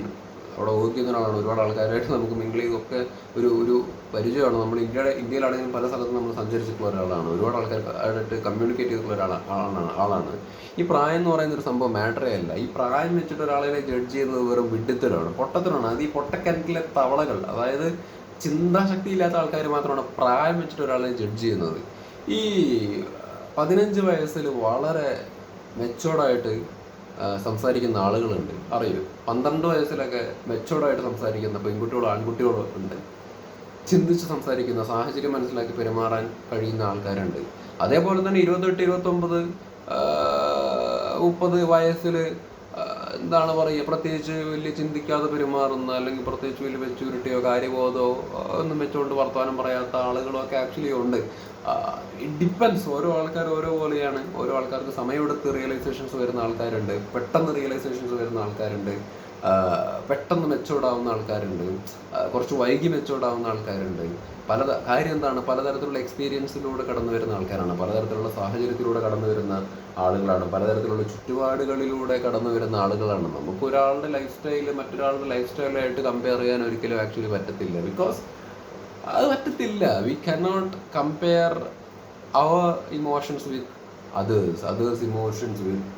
അവിടെ ചെയ്യുന്ന ഒരാളാണ് ഒരുപാട് ആൾക്കാരായിട്ട് നമുക്ക് മിങ്കിൾ ചെയ്തൊക്കെ ഒരു ഒരു പരിചയമാണ്. നമ്മൾ ഇന്ത്യയുടെ ഇന്ത്യയിലാണെങ്കിലും പല സ്ഥലത്തും നമ്മൾ സഞ്ചരിച്ചിട്ടുള്ള ഒരാളാണ്. ഒരുപാട് ആൾക്കാരായിട്ട് കമ്മ്യൂണിക്കേറ്റ് ചെയ്തിട്ടുള്ള ഒരാളാണ് ആളാണ് ആളാണ്. ഈ പ്രായം എന്ന് പറയുന്ന ഒരു സംഭവം മാറ്ററേ അല്ല. ഈ പ്രായം വെച്ചിട്ട് ഒരാളെ ജഡ്ജ് ചെയ്യുന്നത് വെറും വിഡിത്തരമാണ് പൊട്ടത്തരമാണ് അത് ഈ പൊട്ടക്കിണറ്റിലെ തവളകൾ അതായത് ചിന്താശക്തി ഇല്ലാത്ത ആൾക്കാർ മാത്രമാണ് പ്രായം വെച്ചിട്ട് ഒരാളെ ജഡ്ജ് ചെയ്യുന്നത്. ഈ പതിനഞ്ച് വയസ്സിൽ വളരെ മെച്ചോർഡായിട്ട് സംസാരിക്കുന്ന ആളുകളുണ്ട്. അറിയൂ പന്ത്രണ്ട് വയസ്സിലൊക്കെ മെച്ചോർഡായിട്ട് സംസാരിക്കുന്ന പെൺകുട്ടികളോ ആൺകുട്ടികളോ ഉണ്ട്. ചിന്തിച്ച് സംസാരിക്കുന്ന സാഹചര്യം മനസ്സിലാക്കി പെരുമാറാൻ കഴിയുന്ന ആൾക്കാരുണ്ട്. അതേപോലെ തന്നെ ഇരുപത്തെട്ട് ഇരുപത്തൊമ്പത് മുപ്പത് വയസ്സിൽ എന്താണ് പറയുക പ്രത്യേകിച്ച് വലിയ ചിന്തിക്കാതെ പെരുമാറുന്ന അല്ലെങ്കിൽ പ്രത്യേകിച്ച് വലിയ മെച്യൂരിറ്റിയോ കാര്യബോധമോ ഒന്നും വെച്ചുകൊണ്ട് വർത്തമാനം പറയാത്ത ആളുകളും ഒക്കെ ആക്ച്വലി ഉണ്ട് ഡിപ്പെൻസ് ഓരോ ആൾക്കാർ ഓരോ പോലെയാണ്. ഓരോ ആൾക്കാർക്ക് സമയമെടുത്ത് റിയലൈസേഷൻസ് വരുന്ന ആൾക്കാരുണ്ട്. പെട്ടെന്ന് റിയലൈസേഷൻസ് വരുന്ന ആൾക്കാരുണ്ട്. പെട്ടെന്ന് മെച്ചോർഡാവുന്ന ആൾക്കാരുണ്ട്. കുറച്ച് വൈകി മെച്ചോർഡാവുന്ന ആൾക്കാരുണ്ട്. പല കാര്യം എന്താണ്? പലതരത്തിലുള്ള എക്സ്പീരിയൻസിലൂടെ കടന്നു വരുന്ന ആൾക്കാരാണ്. പലതരത്തിലുള്ള സാഹചര്യത്തിലൂടെ കടന്നു വരുന്ന ആളുകളാണ്. പലതരത്തിലുള്ള ചുറ്റുപാടുകളിലൂടെ കടന്നു വരുന്ന ആളുകളാണ്. നമുക്ക് ഒരാളുടെ ലൈഫ് സ്റ്റൈൽ മറ്റൊരാളുടെ ലൈഫ് സ്റ്റൈലായിട്ട് കമ്പയർ ചെയ്യാൻ ഒരിക്കലും ആക്ച്വലി പറ്റത്തില്ല. ബിക്കോസ് അത് പറ്റത്തില്ല. We cannot compare our emotions with others others emotions with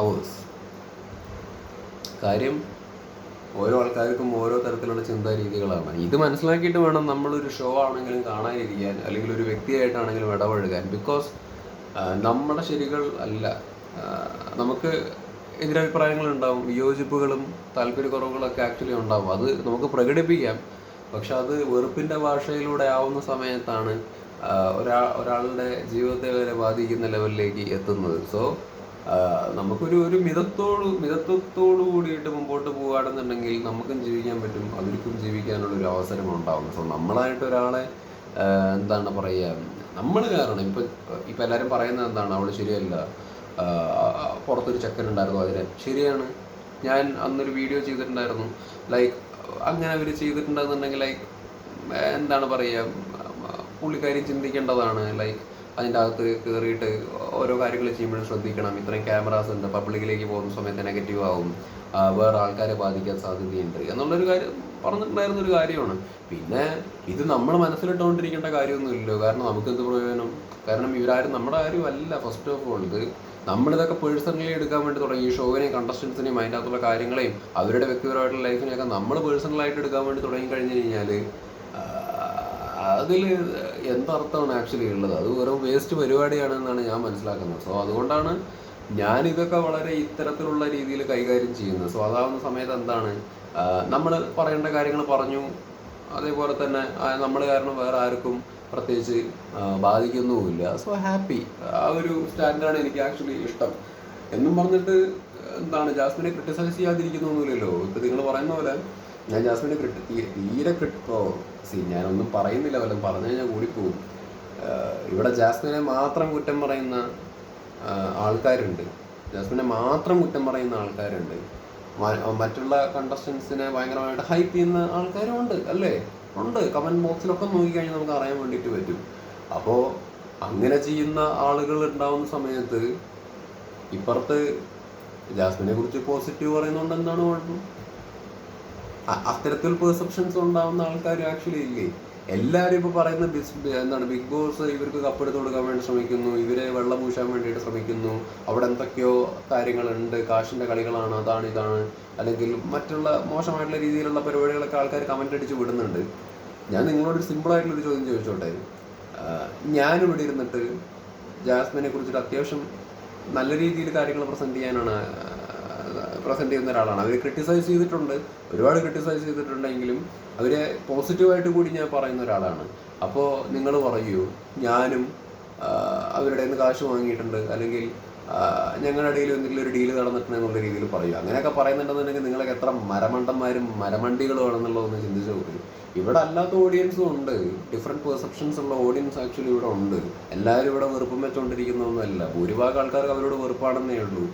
ours കാര്യം ഓരോ ആൾക്കാർക്കും ഓരോ തരത്തിലുള്ള ചിന്താ രീതികളാണ്. ഇത് മനസ്സിലാക്കിയിട്ട് വേണം നമ്മളൊരു ഷോ ആണെങ്കിലും കാണാനിരിക്കാൻ അല്ലെങ്കിൽ ഒരു വ്യക്തിയായിട്ടാണെങ്കിലും ഇടപഴകാൻ. ബിക്കോസ് നമ്മുടെ ശരികൾ അല്ല. നമുക്ക് നമുക്ക് എതിരഭിപ്രായങ്ങളുണ്ടാവും വിയോജിപ്പുകളും താല്പര്യക്കുറവുകളൊക്കെ ആക്ച്വലി ഉണ്ടാവും. അത് നമുക്ക് പ്രകടിപ്പിക്കാം. പക്ഷെ അത് വെറുപ്പിന്റെ ഭാഷയിലൂടെ ആവുന്ന സമയത്താണ് ഒരാ ഒരാളുടെ ജീവിതത്തെ വരെ ബാധിക്കുന്ന ലെവലിലേക്ക് എത്തുന്നത്. സോ നമുക്കൊരു ഒരു മിതത്തോട് മിതത്വത്തോടു കൂടിയിട്ട് മുമ്പോട്ട് പോവുകയാണെന്നുണ്ടെങ്കിൽ നമുക്കും ജീവിക്കാൻ പറ്റും. അവർക്കും ജീവിക്കാനുള്ള ഒരു അവസരം ഉണ്ടാവും സോ നമ്മളായിട്ട് ഒരാളെ എന്താണ് പറയുക നമ്മൾ കാരണം ഇപ്പം ഇപ്പം എല്ലാവരും പറയുന്നത് എന്താണ്? അവൾ ശരിയല്ല. പുറത്തൊരു ചെക്കൻ ഉണ്ടായിരുന്നു അതിന് ശരിയാണ്. ഞാൻ അന്നൊരു വീഡിയോ ചെയ്തിട്ടുണ്ടായിരുന്നു. ലൈക്ക് അങ്ങനെ അവർ ചെയ്തിട്ടുണ്ടെന്നുണ്ടെങ്കിൽ ലൈക്ക് എന്താണ് പറയുക പുള്ളിക്കാരി ചിന്തിക്കേണ്ടതാണ്. ലൈക്ക് അതിന്റെ അകത്ത് കയറിയിട്ട് ഓരോ കാര്യങ്ങൾ ചെയ്യുമ്പോഴും ശ്രദ്ധിക്കണം. ഇത്രയും ക്യാമറാസ് ഉണ്ട്. പബ്ലിക്കിലേക്ക് പോകുന്ന സമയത്ത് നെഗറ്റീവ് ആവും. വേറെ ആൾക്കാരെ ബാധിക്കാൻ സാധ്യതയുണ്ട്. എന്നുള്ളൊരു കാര്യം പറഞ്ഞിട്ടുണ്ടായിരുന്ന ഒരു കാര്യമാണ്. പിന്നെ ഇത് നമ്മൾ മനസ്സിലിട്ടുകൊണ്ടിരിക്കേണ്ട കാര്യമൊന്നുമില്ലല്ലോ. കാരണം നമുക്ക് എന്ത് പ്രയോജനം? കാരണം ഇവരാരും നമ്മുടെ കാര്യമല്ല ഫസ്റ്റ് ഓഫ് ഓൾ ഇത് നമ്മളിതൊക്കെ പേഴ്സണലി എടുക്കാൻ വേണ്ടി തുടങ്ങി. ഈ ഷോവിനെയും കണ്ടസ്റ്റൻസിനെയും അതിന്റെ അകത്തുള്ള കാര്യങ്ങളെയും അവരുടെ വ്യക്തിപരമായിട്ടുള്ള ലൈഫിനെയൊക്കെ നമ്മൾ പേഴ്സണലായിട്ട് എടുക്കാൻ വേണ്ടി തുടങ്ങി കഴിഞ്ഞു കഴിഞ്ഞാൽ അതിൽ എന്തർത്ഥമാണ് ആക്ച്വലി ഉള്ളത്. അത് വെറും വേസ്റ്റ് പരിപാടിയാണെന്നാണ് ഞാൻ മനസ്സിലാക്കുന്നത്. സോ അതുകൊണ്ടാണ് ഞാൻ ഇതൊക്കെ വളരെ ഇത്തരത്തിലുള്ള രീതിയിൽ കൈകാര്യം ചെയ്യുന്നത്. സോ അതാവുന്ന സമയത്ത് എന്താണ്? നമ്മൾ പറയേണ്ട കാര്യങ്ങൾ പറഞ്ഞു. അതേപോലെ തന്നെ നമ്മൾ കാരണം വേറെ ആർക്കും പ്രത്യേകിച്ച് ബാധിക്കുന്നുമില്ല. സോ ഹാപ്പി ആ ഒരു സ്റ്റാൻഡാണ് എനിക്ക് ആക്ച്വലി ഇഷ്ടം. എന്നും പറഞ്ഞിട്ട് എന്താണ് ജാസ്മിനെ ക്രിട്ടിസൈസ് ചെയ്യാതിരിക്കുന്നൊന്നുമില്ലല്ലോ. ഇപ്പം നിങ്ങൾ പറയുന്ന പോലെ ഞാൻ ജാസ്മിനെ കിട്ടി തീരെ ക്രിട്ടോ സി ഞാനൊന്നും പറയുന്നില്ല വല്ലതും പറഞ്ഞു കഴിഞ്ഞാൽ കൂടിപ്പോകും ഇവിടെ ജാസ്മിനെ മാത്രം കുറ്റം പറയുന്ന ആൾക്കാരുണ്ട്. ജാസ്മിനെ മാത്രം കുറ്റം പറയുന്ന ആൾക്കാരുണ്ട്. മറ്റുള്ള കണ്ടസ്റ്റൻസിനെ ഭയങ്കരമായിട്ട് ഹൈപ്പ് ചെയ്യുന്ന ആൾക്കാരും ഉണ്ട് അല്ലേ? ഉണ്ട്. കമന്റ് ബോക്സിലൊക്കെ നോക്കിക്കഴിഞ്ഞാൽ നമുക്ക് അറിയാൻ വേണ്ടിയിട്ട് പറ്റും. അപ്പോൾ അങ്ങനെ ചെയ്യുന്ന ആളുകൾ ഉണ്ടാവുന്ന സമയത്ത് ഇപ്പുറത്ത് ജാസ്മിനെ കുറിച്ച് പോസിറ്റീവ് പറയുന്നതുകൊണ്ട് എന്താണ് കുഴപ്പം? അത്തരത്തിൽ പെർസെപ്ഷൻസ് ഉണ്ടാവുന്ന ആൾക്കാർ ആക്ച്വലി ഇല്ലേ? എല്ലാവരും ഇപ്പോൾ പറയുന്ന ബിസ് എന്താണ് ബിഗ് ബോസ് ഇവർക്ക് കപ്പെടുത്ത് കൊടുക്കാൻ വേണ്ടി ശ്രമിക്കുന്നു ഇവരെ വെള്ളം പൂശാൻ വേണ്ടിയിട്ട് ശ്രമിക്കുന്നു അവിടെ എന്തൊക്കെയോ കാര്യങ്ങളുണ്ട് കാശിന്റെ കളികളാണ് അതാണ് ഇതാണ് അല്ലെങ്കിൽ മറ്റുള്ള മോശമായിട്ടുള്ള രീതിയിലുള്ള പരിപാടികളൊക്കെ ആൾക്കാർ കമന്റ് അടിച്ച് വിടുന്നുണ്ട്. ഞാൻ നിങ്ങളോട് സിമ്പിളായിട്ടുള്ളൊരു ചോദ്യം ചോദിച്ചോട്ടെ? ഞാനിവിടെ ഇരുന്നിട്ട് ജാസ്മിനെ കുറിച്ചിട്ട് അത്യാവശ്യം നല്ല രീതിയിൽ കാര്യങ്ങൾ പ്രസന്റ് ചെയ്യാനാണ് പ്രസന്റ് ചെയ്യുന്ന ഒരാളാണ്. അവർ ക്രിട്ടിസൈസ് ചെയ്തിട്ടുണ്ട്. ഒരുപാട് ക്രിട്ടിസൈസ് ചെയ്തിട്ടുണ്ടെങ്കിലും അവരെ പോസിറ്റീവായിട്ട് കൂടി ഞാൻ പറയുന്ന ഒരാളാണ്. അപ്പോൾ നിങ്ങൾ പറയൂ ഞാനും അവരുടെ നിന്ന് കാശ് വാങ്ങിയിട്ടുണ്ട്. അല്ലെങ്കിൽ ഞങ്ങളുടെ ഇടയിൽ എന്തെങ്കിലും ഒരു ഡീൽ നടന്നിട്ടുണ്ട് എന്നുള്ള രീതിയിൽ പറയൂ. അങ്ങനെയൊക്കെ പറയുന്നുണ്ടെന്നുണ്ടെങ്കിൽ നിങ്ങളൊക്കെ എത്ര മരമണ്ടന്മാരും മരമണ്ടികളുമാണെന്നുള്ളതൊന്ന് ചിന്തിച്ചു നോക്കി. ഇവിടെ അല്ലാത്ത ഓഡിയൻസും ഉണ്ട്. ഡിഫറെന്റ് പെർസെപ്ഷൻസ് ഉള്ള ഓഡിയൻസ് ആക്ച്വലി ഇവിടെ ഉണ്ട്. എല്ലാവരും ഇവിടെ വെറുപ്പം വെച്ചുകൊണ്ടിരിക്കുന്നൊന്നുമല്ല ഭൂരിഭാഗം ആൾക്കാർക്ക് അവരോട് വെറുപ്പാണെന്നേ ഉള്ളൂ.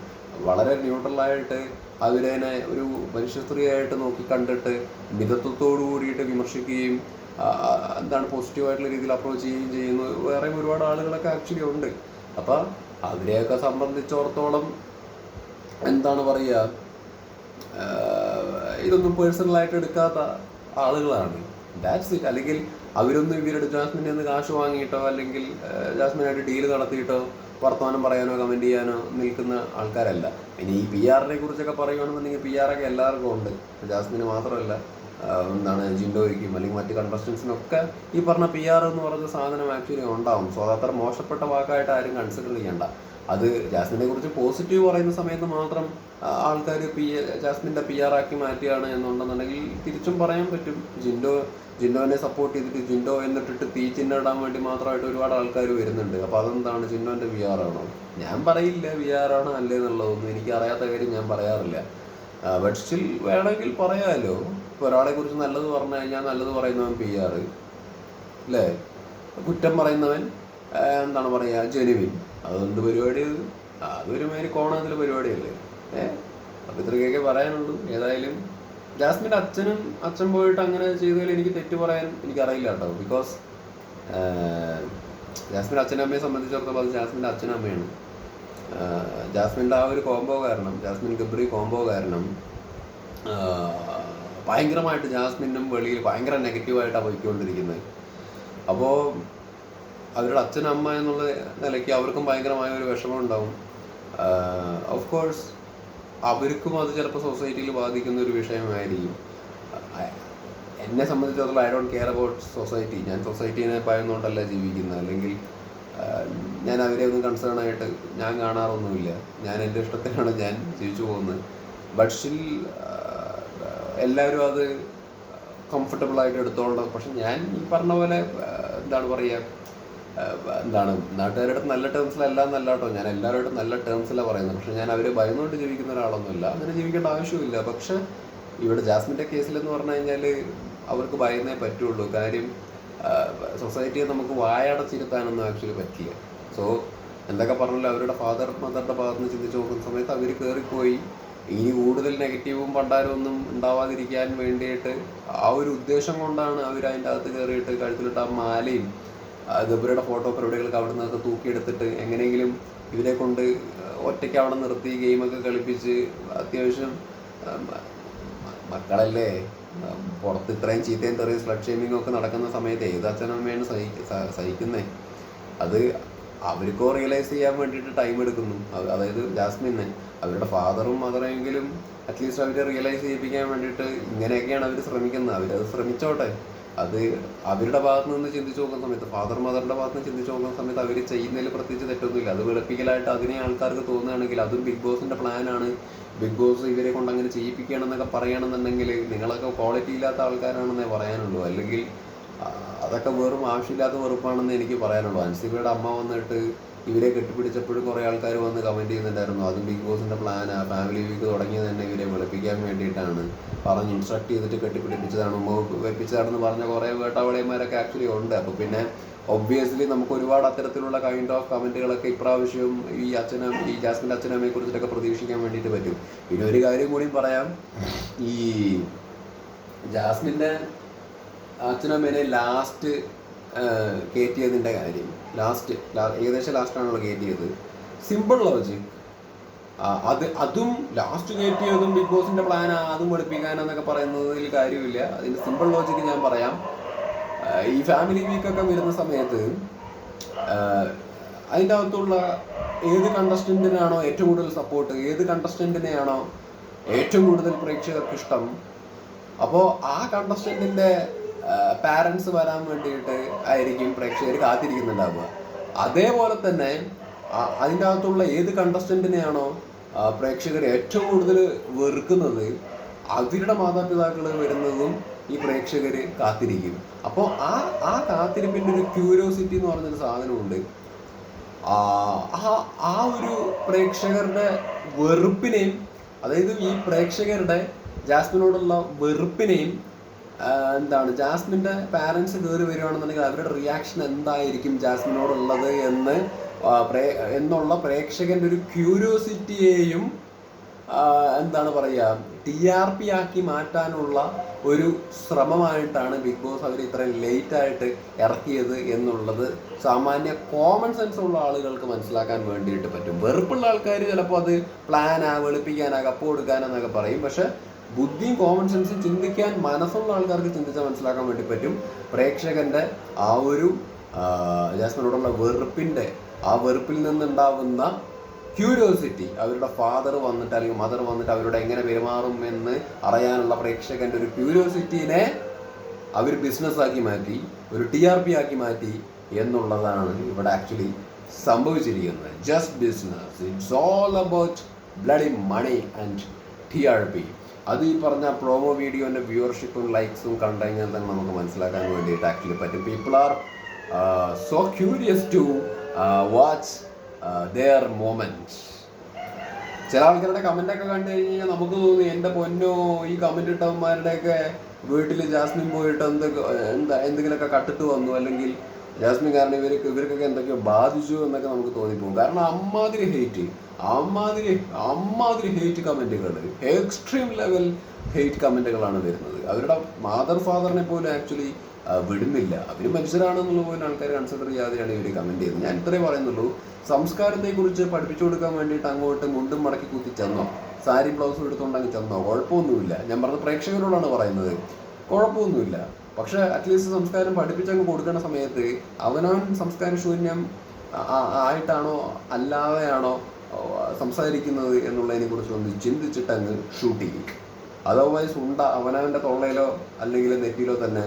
വളരെ ന്യൂട്രലായിട്ട് അവരതിനെ ഒരു മനുഷ്യ സ്ത്രീയായിട്ട് നോക്കി കണ്ടിട്ട് മിതത്വത്തോടു കൂടിയിട്ട് വിമർശിക്കുകയും എന്താണ് പോസിറ്റീവായിട്ടുള്ള രീതിയിൽ അപ്രോച്ച് ചെയ്യുകയും ചെയ്യുന്നു വേറെ ഒരുപാട് ആളുകളൊക്കെ ആക്ച്വലി ഉണ്ട്. അപ്പം അവരെയൊക്കെ സംബന്ധിച്ചിടത്തോളം എന്താണ് പറയുക ഇതൊന്നും പേഴ്സണലായിട്ട് എടുക്കാത്ത ആളുകളാണ്. ദാറ്റ്സ് ഇറ്റ് അല്ലെങ്കിൽ അവരൊന്നും ഇവരുടെ ജാസ്മിന്റെ നിന്ന് കാശ് വാങ്ങിയിട്ടോ അല്ലെങ്കിൽ ജാസ്മിനായിട്ട് ഡീൽ നടത്തിയിട്ടോ വർത്തമാനം പറയാനോ കമന്റ് ചെയ്യാനോ നിൽക്കുന്ന ആൾക്കാരല്ല. ഇനി ഈ പി ആറിനെ കുറിച്ചൊക്കെ പറയുകയാണെന്നുണ്ടെങ്കിൽ പി ആറൊക്കെ എല്ലാവർക്കും ഉണ്ട്. ജാസ്മിന് മാത്രമല്ല എന്താണ് ജിൻഡോയ്ക്കും അല്ലെങ്കിൽ മറ്റ് കണ്ടസ്റ്റൻസിനൊക്കെ ഈ പറഞ്ഞ പി ആർ എന്ന് പറഞ്ഞ സാധനം ആക്ച്വലി ഉണ്ടാവും. സോ അതത്ര മോശപ്പെട്ട വാക്കായിട്ട് ആരും കൺസിഡർ ചെയ്യണ്ട. അത് ജാസ്മിനെ കുറിച്ച് പോസിറ്റീവ് പറയുന്ന സമയത്ത് മാത്രം ആൾക്കാർ പി ജാസ്മിന്റെ പി ആക്കി മാറ്റുകയാണ് എന്നുണ്ടെന്നുണ്ടെങ്കിൽ തിരിച്ചും പറയാൻ പറ്റും. ജിൻഡോ ജിൻഡോനെ സപ്പോർട്ട് ചെയ്തിട്ട് ജിൻഡോ എന്നിട്ടിട്ട് തീ ചിഹ്നം ഇടാൻ വേണ്ടി മാത്രമായിട്ട് ഒരുപാട് ആൾക്കാർ വരുന്നുണ്ട്. അപ്പോൾ അതെന്താണ് ജിൻഡോന്റെ വി ആണോ? ഞാൻ പറയില്ല വി ആണോ അല്ലേ എന്നുള്ളതൊന്നും എനിക്ക് അറിയാത്ത കാര്യം ഞാൻ പറയാറില്ല. ബട്ട് സ്റ്റിൽ വേണമെങ്കിൽ പറയാമല്ലോ ഒരാളെ കുറിച്ച് നല്ലത് പറഞ്ഞു കഴിഞ്ഞാൽ നല്ലത് പറയുന്നവൻ പി ആർ അല്ലേ? കുറ്റം പറയുന്നവൻ എന്താണ് പറയുക ജെനുവിൻ അതെന്ത് പരിപാടി അതൊരുമാതിരി അതൊരു മാതിരി കോണാതിലെ പരിപാടിയല്ലേ? ഏ അപ്പം ഇത്രയൊക്കെ പറയാനുള്ളൂ. ഏതായാലും ജാസ്മിന്റെ അച്ഛനും അച്ഛൻ പോയിട്ട് അങ്ങനെ ചെയ്തതിൽ എനിക്ക് തെറ്റ് പറയാൻ എനിക്കറിയില്ല കേട്ടോ. ബിക്കോസ് ജാസ്മിൻ അച്ഛനും അമ്മയെ സംബന്ധിച്ചിടത്തോളം അത് ജാസ്മിന്റെ അച്ഛനും അമ്മയാണ്. ജാസ്മിന്റെ ആ ഒരു കോംബോ കാരണം ജാസ്മിൻ ഗബ്രി കോംബോ കാരണം ഭയങ്കരമായിട്ട് ജാസ്മിനും വെളിയിൽ ഭയങ്കര നെഗറ്റീവായിട്ടാണ് പോയിക്കൊണ്ടിരിക്കുന്നത്. അപ്പോൾ അവരുടെ അച്ഛൻ അമ്മ എന്നുള്ള നിലയ്ക്ക് അവർക്കും ഭയങ്കരമായ ഒരു വിഷമം ഉണ്ടാവും. ഓഫ് കോഴ്സ് അവർക്കും അത് ചിലപ്പോൾ സൊസൈറ്റിയിൽ ബാധിക്കുന്ന ഒരു വിഷയമായിരിക്കും. എന്നെ സംബന്ധിച്ചിടത്തോളം I don't care about society ഞാൻ സൊസൈറ്റീനെ ഭയന്നുകൊണ്ടല്ല ജീവിക്കുന്നത്. അല്ലെങ്കിൽ ഞാൻ അവരെ ഒന്നും കൺസേൺ ആയിട്ട് ഞാൻ കാണാറൊന്നുമില്ല. ഞാൻ എന്റെ ഇഷ്ടത്തിനാണ് ഞാൻ ജീവിച്ചു പോകുന്നത്. ബട്ട് സ്റ്റിൽ എല്ലാവരും അത് കംഫർട്ടബിൾ ആയിട്ട് എടുത്തോളണം പക്ഷെ ഞാൻ പറഞ്ഞ പോലെ എന്താണ് പറയുക എന്താണ് നാട്ടുകാരുടെ നല്ല ടേംസിലല്ല നല്ല കേട്ടോ ഞാൻ എല്ലാവരുടെ നല്ല ടേംസിലാണ് പറയുന്നത്. പക്ഷെ ഞാൻ അവരെ ഭയന്നുകൊണ്ട് ജീവിക്കുന്ന ഒരാളൊന്നുമില്ല. അങ്ങനെ ജീവിക്കേണ്ട ആവശ്യമില്ല പക്ഷെ ഇവിടെ ജാസ്മിന്റെ കേസിലെന്ന് പറഞ്ഞു കഴിഞ്ഞാൽ അവർക്ക് ഭയന്നേ പറ്റുള്ളൂ. കാര്യം സൊസൈറ്റിയെ നമുക്ക് വായടച്ചിരുത്താനൊന്നും ആക്ച്വലി പറ്റില്ല. സോ എന്തൊക്കെ പറഞ്ഞാലും അവരുടെ ഫാദർ മദറിന്റെ ഭാഗത്ത് നിന്ന് ചിന്തിച്ച് നോക്കുന്ന സമയത്ത് അവർ കയറിപ്പോയി ഇനി കൂടുതൽ നെഗറ്റീവും പണ്ടാരും ഒന്നും ഉണ്ടാവാതിരിക്കാൻ വേണ്ടിയിട്ട് ആ ഒരു ഉദ്ദേശം കൊണ്ടാണ് അവർ അതിന്റെ അകത്ത് കയറിയിട്ട് കഴുത്തിലിട്ട് ആ മാലയും ഗബ്രിയുടെ ഫോട്ടോ പരിപാടികളൊക്കെ അവിടെ നിന്നൊക്കെ തൂക്കിയെടുത്തിട്ട് എങ്ങനെയെങ്കിലും ഇവരെ കൊണ്ട് ഒറ്റയ്ക്ക് അവിടെ നിർത്തി ഗെയിമൊക്കെ കളിപ്പിച്ച് അത്യാവശ്യം മക്കളല്ലേ? പുറത്ത് ഇത്രയും ചീത്തയും തെറിയും സ്ലഡ് ഷേമിങ്ങും ഒക്കെ നടക്കുന്ന സമയത്ത് ഏത് അച്ഛനമ്മയാണ് സഹിക്ക സഹിക്കുന്നത് സഹിക്കുന്നേ? അത് അവർക്കോ റിയലൈസ് ചെയ്യാൻ വേണ്ടിയിട്ട് ടൈം എടുക്കുന്നു. അതായത് ജാസ്മിന്നെ അവരുടെ ഫാദറും മദറെങ്കിലും അറ്റ്ലീസ്റ്റ് അവരെ റിയലൈസ് ചെയ്യിപ്പിക്കാൻ വേണ്ടിയിട്ട് ഇങ്ങനെയൊക്കെയാണ് അവർ ശ്രമിക്കുന്നത്. അവരത് ശ്രമിച്ചോട്ടെ. അത് അവരുടെ ഭാഗത്ത് നിന്ന് ചിന്തിച്ച് നോക്കുന്ന സമയത്ത് ഫാദർ മദറിന്റെ ഭാഗത്ത് നിന്ന് ചിന്തിച്ച് നോക്കുന്ന സമയത്ത് അവർ ചെയ്യുന്നതിൽ പ്രത്യേകിച്ച് തെറ്റൊന്നുമില്ല. അത് വെളുപ്പിക്കലായിട്ട് അതിനെ ആൾക്കാർക്ക് തോന്നുകയാണെങ്കിൽ അതും ബിഗ് ബോസിന്റെ പ്ലാനാണ് ബിഗ് ബോസ് ഇവരെ കൊണ്ട് അങ്ങനെ ചെയ്യിപ്പിക്കുകയാണെന്നൊക്കെ പറയുകയാണെന്നുണ്ടെങ്കിൽ നിങ്ങളൊക്കെ ക്വാളിറ്റി ഇല്ലാത്ത ആൾക്കാരാണെന്നേ പറയാനുള്ളൂ. അല്ലെങ്കിൽ അതൊക്കെ വെറും ആവശ്യമില്ലാത്ത വെറുപ്പാണെന്ന് എനിക്ക് പറയാനുള്ളൂ. അൻസിബയുടെ അമ്മ വന്നിട്ട് ഇവരെ കെട്ടിപ്പിടിച്ചപ്പോഴും കുറേ ആൾക്കാർ വന്ന് കമന്റ് ചെയ്യുന്നുണ്ടായിരുന്നു. അതും ബിഗ് ബോസിന്റെ പ്ലാനാ ഫാമിലി വീക്ക് തുടങ്ങിയത് തന്നെ ഇവരെ വെളുപ്പിക്കാൻ വേണ്ടിയിട്ടാണ്. പറഞ്ഞ് ഇൻസ്ട്രക്ട് ചെയ്തിട്ട് കെട്ടിപ്പിടിപ്പിച്ചതാണ്. വെപ്പിച്ചതാണെന്ന് പറഞ്ഞ കുറേ വേട്ടാവളിയന്മാരൊക്കെ ആക്ച്വലി ഉണ്ട്. അപ്പോൾ പിന്നെ ഒബ്വിയസ്ലി നമുക്ക് ഒരുപാട് അത്തരത്തിലുള്ള കൈൻഡ് ഓഫ് കമന്റുകളൊക്കെ ഇപ്രാവശ്യം ഈ അച്ഛനും ഈ ജാസ്മിന്റെ അച്ഛനമ്മയെ കുറിച്ചിട്ടൊക്കെ പ്രതീക്ഷിക്കാൻ വേണ്ടിയിട്ട് പറ്റും. പിന്നെ ഒരു കാര്യം കൂടി പറയാം. ഈ ജാസ്മിന്റെ അച്ഛനമ്മേനെ ലാസ്റ്റ് കയറ്റിയതിന്റെ കാര്യം. ലാസ്റ്റ് ഏകദേശം ലാസ്റ്റാണല്ലോ കയറ്റിയത് സിമ്പിൾ ലോജിക് അത് അതും ലാസ്റ്റ് കയറ്റിയതും ബിഗ് ബോസിന്റെ പ്ലാൻ അതും പഠിപ്പിക്കാനെന്നൊക്കെ പറയുന്നതിൽ കാര്യമില്ല. അതിന്റെ സിമ്പിൾ ലോജിക്ക് ഞാൻ പറയാം. ഈ ഫാമിലി വീക്കൊക്കെ വരുന്ന സമയത്ത് അതിന്റെ അകത്തുള്ള ഏത് കണ്ടസ്റ്റന്റിനാണോ ഏറ്റവും കൂടുതൽ സപ്പോർട്ട് ഏത് കണ്ടസ്റ്റന്റിനെയാണോ ഏറ്റവും കൂടുതൽ പ്രേക്ഷകർക്ക് ഇഷ്ടം. അപ്പോൾ ആ കണ്ടസ്റ്റന്റിന്റെ പാരൻസ് വരാൻ വേണ്ടിയിട്ട് ആയിരിക്കും പ്രേക്ഷകർ കാത്തിരിക്കുന്നുണ്ടാവുക. അതേപോലെ തന്നെ അതിന്റെ അകത്തുള്ള ഏത് കണ്ടസ്റ്റന്റിനെയാണോ പ്രേക്ഷകർ ഏറ്റവും കൂടുതൽ വെറുക്കുന്നത് അവരുടെ മാതാപിതാക്കൾ വരുന്നതും ഈ പ്രേക്ഷകർ കാത്തിരിക്കും. അപ്പോൾ ആ ആ കാത്തിരിപ്പിന്റെ ഒരു ക്യൂരിയോസിറ്റി എന്ന് പറഞ്ഞൊരു സാധനമുണ്ട്. ആ ആ- ഒരു പ്രേക്ഷകരുടെ വെറുപ്പിനെയും അതായത് ഈ പ്രേക്ഷകരുടെ ജാസ്മിനോടുള്ള വെറുപ്പിനെയും എന്താണ്? ജാസ്മിന്റെ പാരൻസ് കയറി വരികയാണെന്നുണ്ടെങ്കിൽ അവരുടെ റിയാക്ഷൻ എന്തായിരിക്കും ജാസ്മിനോടുള്ളത് എന്ന് പ്രേ- എന്നുള്ള പ്രേക്ഷകന്റെ ഒരു ക്യൂരിയോസിറ്റിയെയും എന്താണ് പറയുക ടി ആർ പി ആക്കി മാറ്റാനുള്ള ഒരു ശ്രമമായിട്ടാണ് ബിഗ് ബോസ് അവർ ഇത്രയും ലേറ്റ് ആയിട്ട് ഇറക്കിയത് എന്നുള്ളത് സാമാന്യ കോമൺ സെൻസ് ഉള്ള ആളുകൾക്ക് മനസ്സിലാക്കാൻ വേണ്ടിയിട്ട് പറ്റും. വെറുപ്പുള്ള ആൾക്കാർ ചിലപ്പോൾ അത് പ്ലാനാ വെളുപ്പിക്കാനാ കപ്പ് കൊടുക്കാനാന്നൊക്കെ പറയും. പക്ഷെ ബുദ്ധിയും കോമൺ സെൻസും ചിന്തിക്കാൻ മനസ്സുള്ള ആൾക്കാർക്ക് ചിന്തിച്ചാൽ മനസ്സിലാക്കാൻ വേണ്ടി പറ്റും. പ്രേക്ഷകന്റെ ആ ഒരു ജാസ്മിനോടുള്ള വെറുപ്പിന്റെ ആ വെറുപ്പിൽ നിന്നുണ്ടാവുന്ന ക്യൂരിയോസിറ്റി അവരുടെ ഫാദർ വന്നിട്ട് അല്ലെങ്കിൽ മദർ വന്നിട്ട് അവരോട് എങ്ങനെ പെരുമാറും എന്ന് അറിയാനുള്ള പ്രേക്ഷകന്റെ ഒരു ക്യൂരിയോസിറ്റിനെ അവർ ബിസിനസ് ആക്കി മാറ്റി ഒരു ടി ആർ പി ആക്കി മാറ്റി എന്നുള്ളതാണ് ഇവിടെ ആക്ച്വലി സംഭവിച്ചിരിക്കുന്നത്. Just business it's all about bloody money and T R P അത് ഈ പറഞ്ഞ പ്രോമോ വീഡിയോന്റെ വ്യൂവർഷിപ്പും ലൈക്സും കണ്ടു കഴിഞ്ഞാൽ തന്നെ നമുക്ക് മനസ്സിലാക്കാൻ വേണ്ടിയിട്ട് ആക്ച്വലി പറ്റും. People are so curious to watch their moment ചില ആൾക്കാരുടെ കമന്റ് ഒക്കെ കണ്ടു കഴിഞ്ഞാൽ നമുക്ക് തോന്നി എന്റെ പൊന്നോ ഈ കമന്റ് ഇട്ടവന്മാരുടെയൊക്കെ വീട്ടിൽ ജാസ്മിൻ പോയിട്ട് എന്ത് എന്താ എന്തെങ്കിലുമൊക്കെ കട്ടിട്ട് വന്നു അല്ലെങ്കിൽ ജാസ്മിൻ കാരണം ഇവർക്ക് ഇവർക്കൊക്കെ എന്തൊക്കെയോ ബാധിച്ചു എന്നൊക്കെ നമുക്ക് തോന്നിപ്പോകും. കാരണം അമ്മാതിരി ഹെയ്റ്റ് അമ്മാതിരി അമ്മാതിരി ഹെയ്റ്റ് കമന്റുകൾ എക്സ്ട്രീം ലെവൽ ഹെയ്റ്റ് കമന്റുകളാണ് വരുന്നത്. അവരുടെ മാതർ ഫാദറിനെ പോലും ആക്ച്വലി വിടുന്നില്ല. അവർ മനുഷ്യരാണെന്നുള്ള പോലും ആൾക്കാർ കൺസിഡർ ചെയ്യാതെയാണ് ഇവർ കമന്റ് ചെയ്യുന്നത്. ഞാൻ ഇത്രേ പറയുന്നുള്ളൂ. സംസ്കാരത്തെക്കുറിച്ച് പഠിപ്പിച്ചു കൊടുക്കാൻ വേണ്ടിയിട്ട് അങ്ങോട്ട് മുണ്ടും മടക്കി കുത്തി ചെന്നോ. സാരി ബ്ലൗസും എടുത്തുകൊണ്ട് അങ്ങ് ചെന്നോ. കുഴപ്പമൊന്നുമില്ല. ഞാൻ പറഞ്ഞ പ്രേക്ഷകരോടാണ് പറയുന്നത്. കുഴപ്പമൊന്നുമില്ല. പക്ഷെ അറ്റ്ലീസ്റ്റ് സംസ്കാരം പഠിപ്പിച്ചങ്ങ് കൊടുക്കുന്ന സമയത്ത് അവനവൻ സംസ്കാര ശൂന്യം ആയിട്ടാണോ അല്ലാതെയാണോ സംസാരിക്കുന്നത് എന്നുള്ളതിനെ കുറിച്ച് ഒന്ന് ചിന്തിച്ചിട്ട് അങ്ങ് ഷൂട്ട് ചെയ്യും. അതർവൈസ് ഉണ്ട അവനവന്റെ തൊള്ളയിലോ അല്ലെങ്കിൽ നെറ്റിയിലോ തന്നെ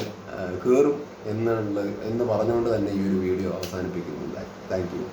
കയറും എന്നുള്ളത് എന്ന് പറഞ്ഞുകൊണ്ട് തന്നെ ഈ ഒരു വീഡിയോ അവസാനിപ്പിക്കുന്നുണ്ട്. Thank you